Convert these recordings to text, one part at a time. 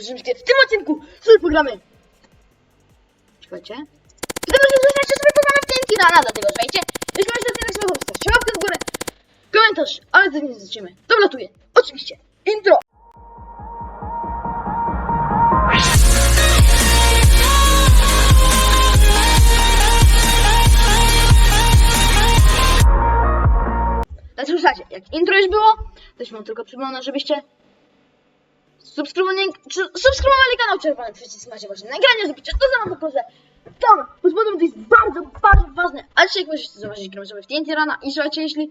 Rzymskie. W tym odcinku sobie pogramy. Czekajcie. W tym odcinku słuchajcie, sobie pogramy w TNT Rana, dlatego słuchajcie. Jeśli macie ten sobie zostawcie łapkę w górę, komentarz, ale zanim zaczniemy, dolatuję. Oczywiście. Intro. Znaczy, słuchajcie, jak intro już było, to już wam tylko przypomnę, żebyście subskrybowali, czy subskrybowali kanał Czerwony Przycisk macie właśnie nagranie, zrobicie to samo poproszę. Tam, pod spodem to jest bardzo, bardzo ważne. A dzisiaj możecie zobaczyć, gramy sobie w TNT Rana i słuchajcie, jeśli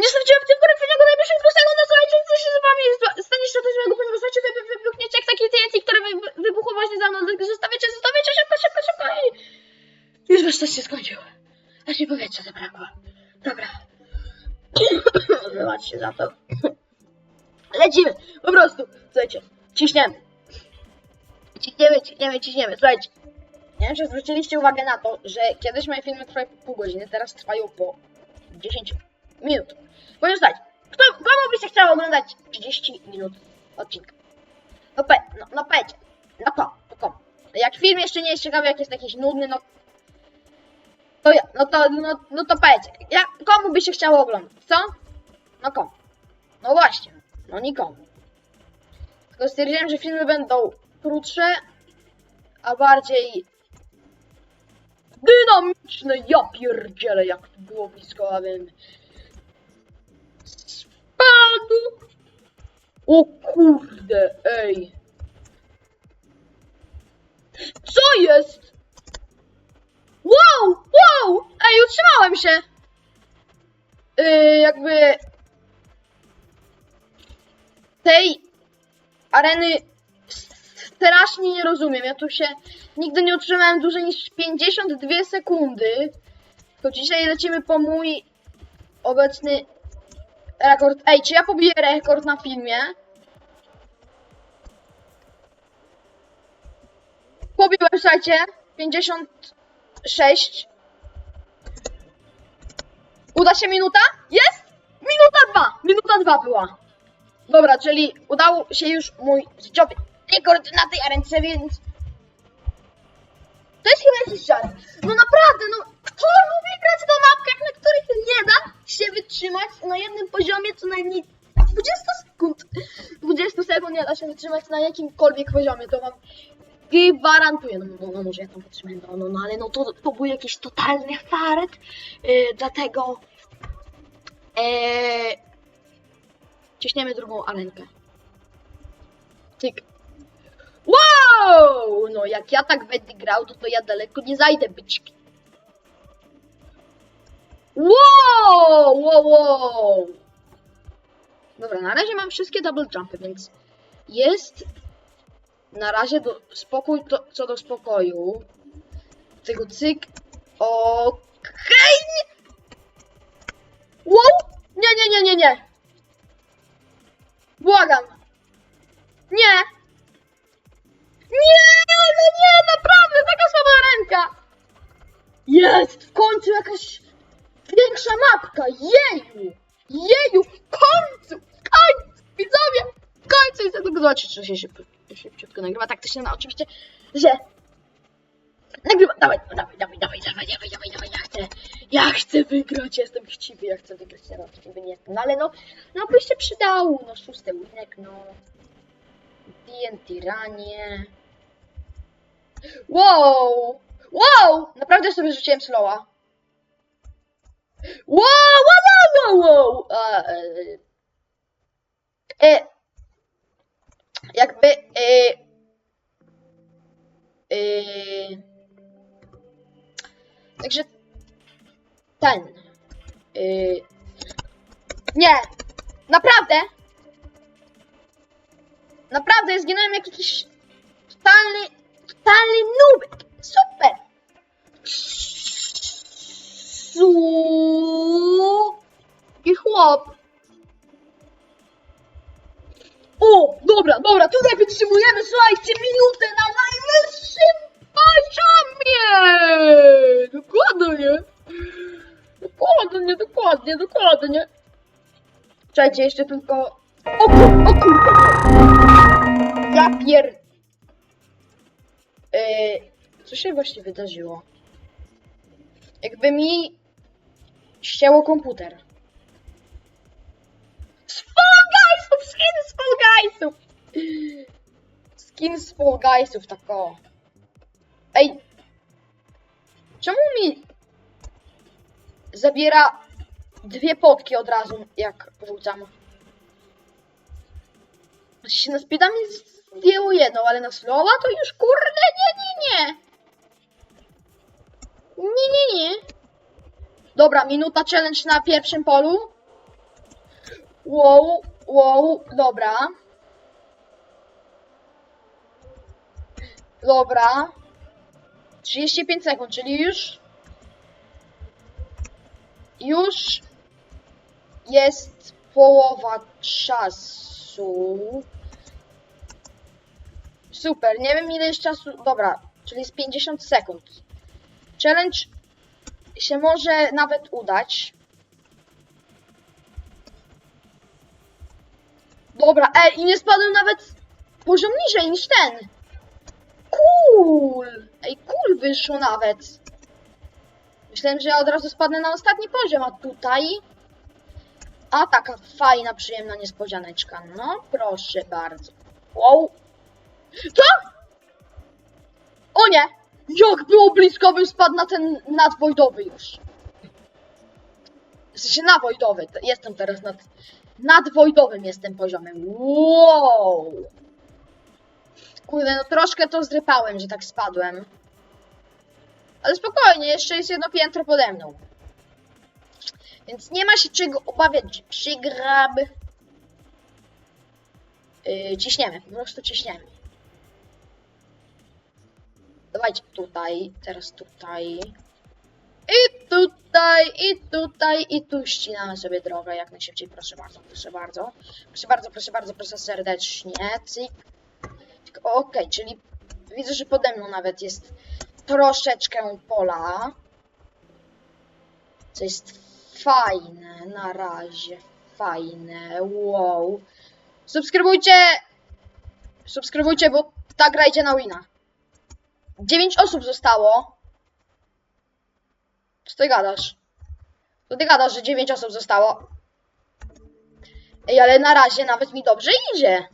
nie zostawicie w tym filmiku najbliższych dwóch sekund, to słuchajcie, co się z wami stanie się coś złego, ponieważ słuchajcie, wy- wybuchniecie jak takie TNT, które wy wy- wybuchło właśnie za mną, dlatego zostawiacie, zostawiacie szybko, szybko, szybko i już wasz czas się skończył. Aż mi powietrza zabrakło. Dobra. Wybaczcie za to. Lecimy, po prostu. Słuchajcie, ciśniemy. Ciśniemy, ciśniemy, ciśniemy. Słuchajcie, nie wiem, czy zwróciliście uwagę na to, że kiedyś moje filmy trwały pół godziny, teraz trwają po 10 minut. Powiem słuchajcie, kto, komu by się chciało oglądać 30 minut odcinka? No pe, no, no pecie. No to, to? Jak film jeszcze nie jest ciekawy, jak jest jakiś nudny, no to ja, no to, no, no to powiedzcie, ja, komu by się chciało oglądać, co? No komu? No właśnie, no nikomu. Tylko stwierdziłem, że filmy będą krótsze, a bardziej dynamiczne. Ja pierdzielę, jak to było blisko, a wiem. Spadł! O kurde, ej. Co jest? Wow, wow! Ej, utrzymałem się! Yy, jakby... Tej areny strasznie nie rozumiem. Ja tu się nigdy nie utrzymałem dłużej niż 52 sekundy. To dzisiaj lecimy po mój obecny rekord. Ej, czy ja pobiję rekord na filmie? Pobiłem, słuchajcie, 56. Uda się minuta? Jest! Minuta dwa! Minuta dwa była. Dobra, czyli udało się już mój życiowy rekord na tej arence, więc... To jest chyba jakiś żart. No naprawdę, no kto lubi grać na mapkach, na których nie da się wytrzymać na jednym poziomie co najmniej 20 sekund. 20 sekund nie da się wytrzymać na jakimkolwiek poziomie, to wam gwarantuję. No, no, no może ja tam wytrzymałem, no, no, no ale no to, to był jakiś totalny fart, yy, dlatego... Yy, ciśniemy drugą arenkę. Tyk. Wow! No jak ja tak będę grał, to, to ja daleko nie zajdę, byczki. Wow! Wow, wow! Dobra, na razie mam wszystkie double jumpy, więc jest na razie do, spokój co do spokoju. Tego cyk. Okej! Wow! Nie, nie, nie, nie, nie! Błagam! Nie! Nie, no nie, naprawdę, taka słaba ręka! Jest! W końcu jakaś większa mapka! Jeju! Jeju! W końcu! W końcu! Widzowie! W końcu! I chcę tylko zobaczyć, czy się szybciutko nagrywa. Tak to się na oczywiście, że nagrywa. Dawaj, dawaj, dawaj, dawaj, dawaj, dawaj, dawaj, dawaj, ja chcę, ja chcę wygrać, jestem chciwy, ja chcę wygrać, no, chciwy nie jestem, no ale no, no by się przydało, no szósty winek, no, TNT ranie, wow, wow, naprawdę sobie rzuciłem slowa, wow, wow, wow, wow, wow, e, e, jakby, e, e, Także ten. Yy, nie! Naprawdę! Naprawdę zginąłem jak jakiś totalny, totalny nubek! Super! Su I chłop! O, dobra, dobra, tutaj wytrzymujemy, słuchajcie, minutę na najwyższym poziomie! Dokładnie! Dokładnie, dokładnie, dokładnie. Czekajcie, jeszcze tylko... O kur... O kurde! Ja Ja pier... Yy, co się właśnie wydarzyło? Jakby mi ścięło komputer. Z Fall Guysów! Skin z Fall Guysów! Skin z Fall Guysów, tak o. Ej! Czemu mi zabiera dwie potki od razu, jak rzucam? się na speeda mi zdjęło jedną, ale na slowa to już kurde nie, nie, nie. Nie, nie, nie. Dobra, minuta challenge na pierwszym polu. Wow, wow, dobra. Dobra. 35 sekund, czyli już... Już jest połowa czasu. Super, nie wiem ile jest czasu. Dobra, czyli jest 50 sekund. Challenge się może nawet udać. Dobra, ej, i nie spadłem nawet poziom niżej niż ten. Cool! Ej, cool wyszło nawet. Myślałem, że ja od razu spadnę na ostatni poziom, a tutaj... A, taka fajna, przyjemna niespodzianeczka. No, proszę bardzo. Wow. Co? O nie! Jak było blisko, bym spadł na ten nadwojdowy już. W sensie nawojdowy. Te- Jestem teraz nad... Nadwojdowym jestem poziomem. Wow! Kurde, no troszkę to zrypałem, że tak spadłem. Ale spokojnie, jeszcze jest jedno piętro pode mną. Więc nie ma się czego obawiać, przygrab. Yy, ciśniemy, po prostu ciśniemy. Dawajcie tutaj, teraz tutaj. I tutaj, i tutaj, i tu ścinamy sobie drogę jak najszybciej, proszę bardzo, proszę bardzo. Proszę bardzo, proszę bardzo, proszę serdecznie. Cyk. Okej, czyli widzę, że pode mną nawet jest troszeczkę pola. Co jest fajne na razie. Fajne. Wow. Subskrybujcie. Subskrybujcie, bo ta gra idzie na wina. 9 osób zostało. Co ty gadasz? Co ty gadasz, że 9 osób zostało? Ej, ale na razie nawet mi dobrze idzie.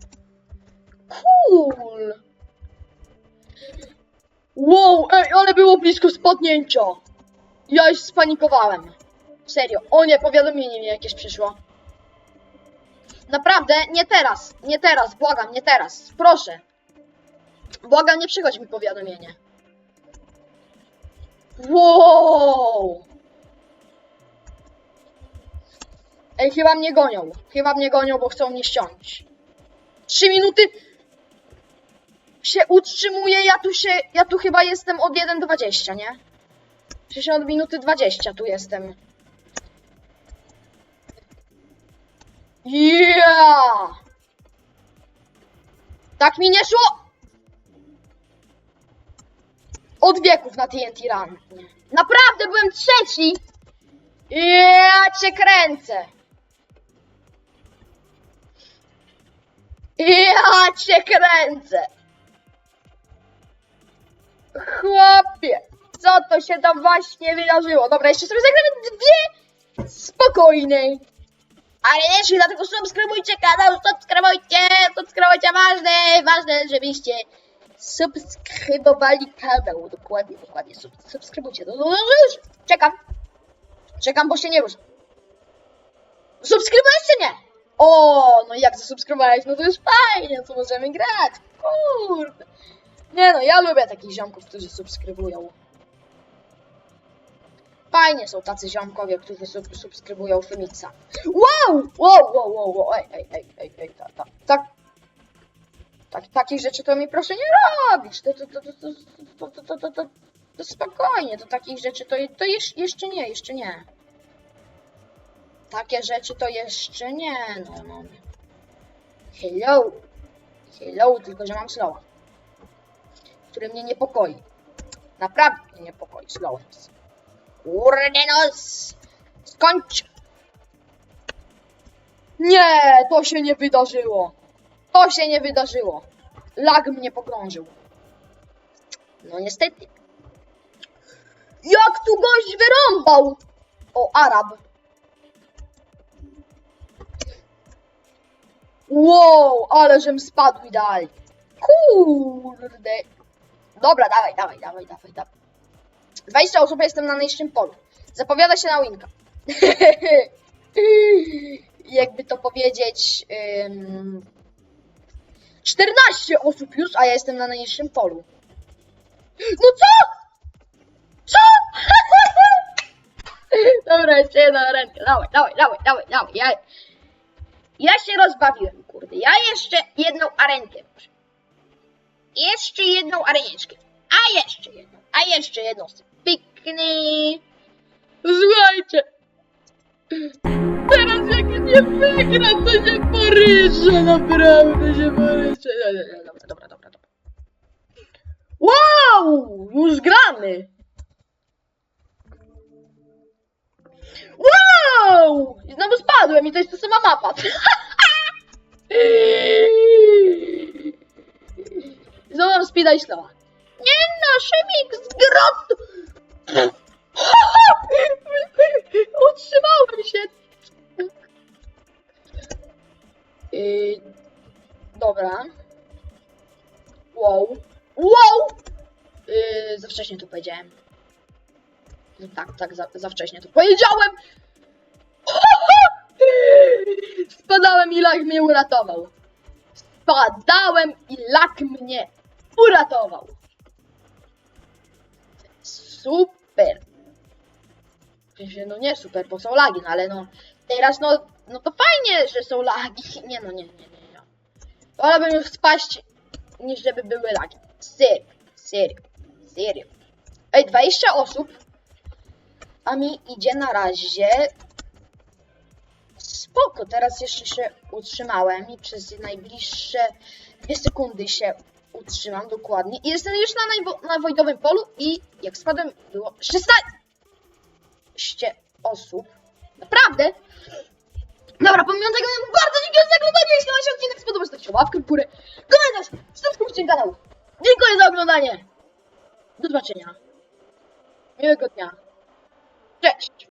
Cool. Wow, ej, ale było blisko spadnięcia. Ja już spanikowałem. Serio. O nie, powiadomienie mi jakieś przyszło. Naprawdę, nie teraz. Nie teraz, błagam, nie teraz. Proszę. Błagam, nie przychodź mi powiadomienie. Wow! Ej, chyba mnie gonią. Chyba mnie gonią, bo chcą mnie ściąć. Trzy minuty się utrzymuję, ja tu się, ja tu chyba jestem od 1.20, nie? Przecież od minuty 20 tu jestem. Yeah! Tak mi nie szło! Od wieków na TNT Run. Naprawdę byłem trzeci! Ja cię kręcę! Ja cię kręcę! Chłopie! Co to się tam właśnie wydarzyło? Dobra, jeszcze sobie zagramy dwie spokojnej. Ale jeszcze dlatego subskrybujcie kanał, subskrybujcie, subskrybujcie, ważne, ważne, żebyście subskrybowali kanał. Dokładnie, dokładnie, sub, subskrybujcie. No, no, no, już, czekam. Czekam, bo się nie ruszę. Subskrybujesz czy nie? O, no jak zasubskrybowałeś, no to już fajnie, co możemy grać. Kurde. Nie no, ja lubię takich ziomków, którzy subskrybują. Fajnie są tacy ziomkowie, którzy sub subskrybują Femixa. Wow! Wow, wow, wow, wow, ej, ej, ej, ej, ej, tak, tak, tak. Tak, takich rzeczy to mi proszę nie robić. To, to, to, to, to, to, to, to, to, to spokojnie, to takich rzeczy to, to jeż, jeszcze nie, jeszcze nie. Takie rzeczy to jeszcze nie, no, no. Hello. Hello, tylko że mam slowa. Który mnie niepokoi. Naprawdę mnie niepokoi Slowens. Kurde no! s- Skończ! Nie, to się nie wydarzyło. To się nie wydarzyło. lag mnie pogrążył. No niestety. Jak tu gość wyrąbał? O, Arab. Wow, ale żem spadł idealnie. Kurde. Dobra, dawaj, dawaj, dawaj, dawaj, dawaj. 20 osób, jestem na najwyższym polu. Zapowiada się na winka. Jakby to powiedzieć... Ym... 14 osób już, a ja jestem na najniższym polu. No co? Co? Dobra, jeszcze jedna rękę. Dawaj, dawaj, dawaj, dawaj, dawaj. Ja, ja się rozbawiłem, kurde. Ja jeszcze jedną arenkę. muszę. Jeszcze jedną areniczkę. A jeszcze jedną. A jeszcze jedną. Piknę. Słuchajcie. Teraz jak nie wygram, to się poryszę. Naprawdę się poryszę. Dobra, dobra, dobra, dobra. Wow! Już gramy! Wow! I znowu spadłem i to jest ta sama mapa. Znowu mam speeda i slowa. Nie no, Szymik z grotu! Utrzymałem się. Yy, dobra. Wow. Wow! Yy, za wcześnie to powiedziałem. Tak, tak, za, za wcześnie to powiedziałem! Spadałem i lak mnie uratował. Spadałem i lak mnie uratował. Super. Sensie, no nie super, bo są lagi, no ale no teraz no, no to fajnie, że są lagi. Nie no, nie, nie, nie. nie. Wolałbym już spaść, niż żeby były lagi. Serio, serio, serio. Ej, 20 osób. A mi idzie na razie. Spoko, teraz jeszcze się utrzymałem i przez najbliższe dwie sekundy się utrzymam dokładnie. I jestem już na, na wojdowym polu i jak spadłem było 16 osób. Naprawdę? Dobra, pomimo tego bardzo dziękuję za oglądanie. Jeśli Wam się odcinek spodobał, stawcie łapkę w górę, komentarz, subskrypcję kanału. Dziękuję za oglądanie. Do zobaczenia. Miłego dnia. Cześć.